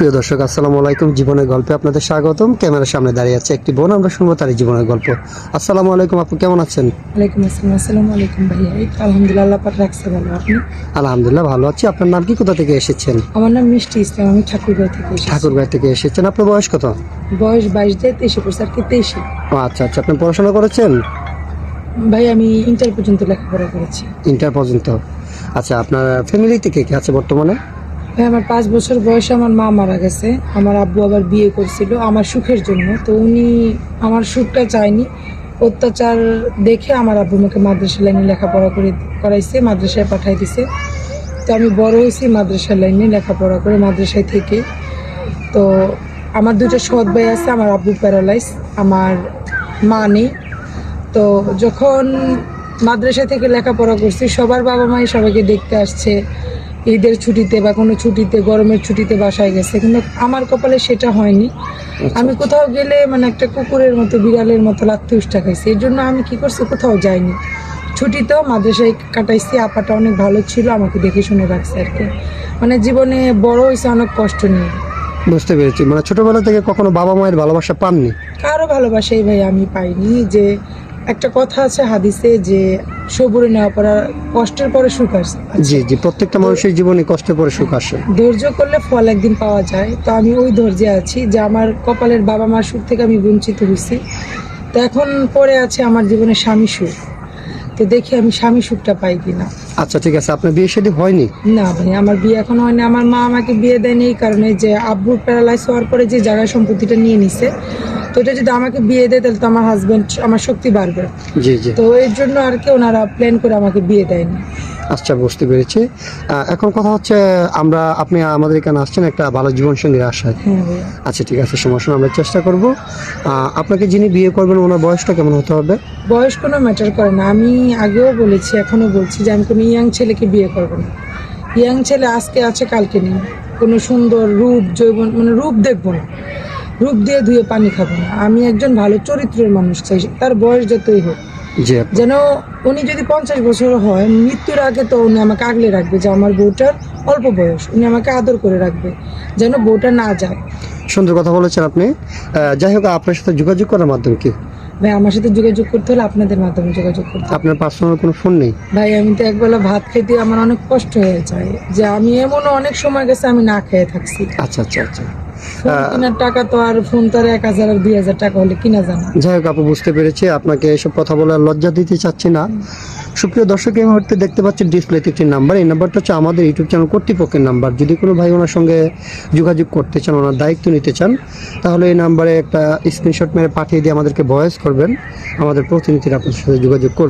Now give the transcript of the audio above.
প্রিয় দর্শক আসসালামু আলাইকুম। জীবনের গল্পে আপনাদের স্বাগতম। ক্যামেরার সামনে দাঁড়িয়ে আছে একটি বোন। আমরা শুনব তার জীবনের গল্প। আসসালামু আলাইকুম আপু কেমন আছেন? ওয়ালাইকুম আসসালাম। আসসালামু আলাইকুম ভাইয়া। এই তো আলহামদুলিল্লাহ পাক রাখছে ভালো। আপনি? আলহামদুলিল্লাহ ভালো আছি। আপনার নাম কি? কোথা থেকে এসেছেন? আমার নাম মিষ্টি ইসলাম। আমি ঠাকুরগাঁও থেকে এসেছি। ঠাকুরগাঁ থেকে এসেছেন। আপনার বয়স কত? বয়স বাইশ দিয়ে তেইশে পড়ছে আর কি তেইশে। ও আচ্ছা আচ্ছা। আপনি পড়াশোনা করেছেন? ভাই আমি ইন্টার পর্যন্ত লেখাপড়া করেছি। ইন্টার পর্যন্ত। আচ্ছা আপনার ফ্যামিলিতে কে কে আছে বর্তমানে? আমার পাঁচ বছর বয়সে আমার মা মারা গেছে। আমার আব্বু আবার বিয়ে করছিল আমার সুখের জন্য। তো উনি আমার সুখটা চায়নি। অত্যাচার দেখে আমার আব্বু আমাকে মাদ্রাসা লাইনে লেখাপড়া করে করাইছে, মাদ্রাসায় পাঠাই দিছে। তো আমি বড় হয়েছি মাদ্রাসা লাইনে লেখাপড়া করে মাদ্রাসায় থেকে। তো আমার দুটো সৎ ভাই আছে, আমার আব্বু প্যারালাইজ আমার মা নেই। তো যখন মাদ্রাসা থেকে লেখাপড়া করছি, সবার বাবা মাই সবাইকে দেখতে আসছে। ঈদের ছুটিতে বা কোনো ছুটিতে গরমের ছুটিতে বাসায় গেছে। কিন্তু আমার কপালে সেটা হয়নি। আমি কোথাও গেলে মানে একটা কুকুরের মতো বিড়ালের মতো লাত্তি উষ্টা খাইছি। এর জন্য আমি কি করছি কোথাও যাইনি। ছুটিতেও মাদ্রাসায় কাটাইছি আপাটা অনেক ভালো ছিল আমাকে দেখে শুনে রাখছে আর কি। মানে জীবনে বড় হয়েছে অনেক কষ্ট নিয়ে। বুঝতে পেরেছি। মানে ছোটবেলা থেকে কখনো বাবা মায়ের ভালোবাসা পাননি? কারও ভালোবাসাই ভাই আমি পাইনি যে একটা কথা আছে হাদিসে যে সবুরে নেওয়া পড়া কষ্টের পরে সুখ আসে। জি জি প্রত্যেকটা মানুষের জীবনে কষ্টের পরে সুখ আসে। ধৈর্য করলে ফল একদিন পাওয়া যায়। তো আমি ওই ধৈর্যে আছি যে আমার কপালের বাবা মার সুখ থেকে আমি বঞ্চিত হয়েছি। তো এখন পরে আছে আমার জীবনে স্বামী সুখ। তো দেখি আমি স্বামী সুখটা পাই কিনা। আচ্ছা ঠিক আছে আপনার বিয়ে শাদী হয়নি? না ভাই আমার বিয়ে এখন হয়নি। আমার মা আমাকে বিয়ে দেয়নি এই কারণে যে আব্বুর প্যারালাইজ হওয়ার পরে যে জায়গা সম্পত্তিটা নিয়ে নিছে তো এটা যদি আমাকে বিয়ে দেয় তাহলে তো আমার হাজবেন্ড আমার শক্তি বাড়বে। জি জি। তো এর জন্য আর কি ওনারা প্ল্যান করে আমাকে বিয়ে দেয়নি। আচ্ছা বুঝতে পেরেছি। এখন কথা হচ্ছে আমরা আপনি আমাদের এখানে আসছেন একটা ভালো জীবন সঙ্গীর আশায়। হ্যাঁ আচ্ছা ঠিক আছে সমস্যা নেই, আমরা চেষ্টা করব। আপনাকে যিনি বিয়ে করবেন ওনার বয়সটা কেমন হতে হবে? বয়স কোনো ম্যাটার করে না। আমি আগেও বলেছি এখনও বলছি যে আমি কোনো ইয়াং ছেলেকে বিয়ে করব না। ইয়াং ছেলে আজকে আছে কালকে নেই। কোনো সুন্দর রূপ জৈবন মানে রূপ দেখব না। রূপ দিয়ে ধুয়ে পানি খাব না। আমি একজন ভালো চরিত্রের মানুষ চাই তার বয়স যতই হোক। যেন উনি যদি পঞ্চাশ বছর হয় মৃত্যুর আগে তো উনি আমাকে আগলে রাখবে যে আমার বউটার অল্প বয়স। উনি আমাকে আদর করে রাখবে যেন বউটা না যায়। সুন্দর কথা বলেছেন আপনি। যাই হোক আপনার সাথে যোগাযোগ করার মাধ্যম কি? ভাই আমার সাথে যোগাযোগ করতে হলে আপনাদের মাধ্যমে যোগাযোগ করতে আপনার পার্সোনাল কোনো ফোন নেই? ভাই আমি তো একবেলা ভাত খেতে আমার অনেক কষ্ট হয়ে যায়। যে আমি এমনও অনেক সময় গেছে আমি না খেয়ে থাকছি। আচ্ছা আচ্ছা আচ্ছা। টাকা তো আর ফোন তো এক হাজার আর দুই হাজার টাকা হলে কিনা জানা। যাই হোক আপু বুঝতে পেরেছি। আপনাকে এসব কথা বলে আর লজ্জা দিতে চাচ্ছি না। সুপ্রিয় দর্শক এই মুহূর্তে দেখতে পাচ্ছেন ডিসপ্লেতে একটি নাম্বার এই নাম্বারটা হচ্ছে আমাদের ইউটিউব চ্যানেল কর্তৃপক্ষের নাম্বার যদি কোনো ভাই ওনার সঙ্গে যোগাযোগ করতে চান ওনার দায়িত্ব নিতে চান তাহলে এই নাম্বারে একটা স্ক্রিনশট মেরে পাঠিয়ে দিয়ে আমাদেরকে ভয়েস করবেন। আমাদের প্রতিনিধিরা আপনার সাথে যোগাযোগ করবে।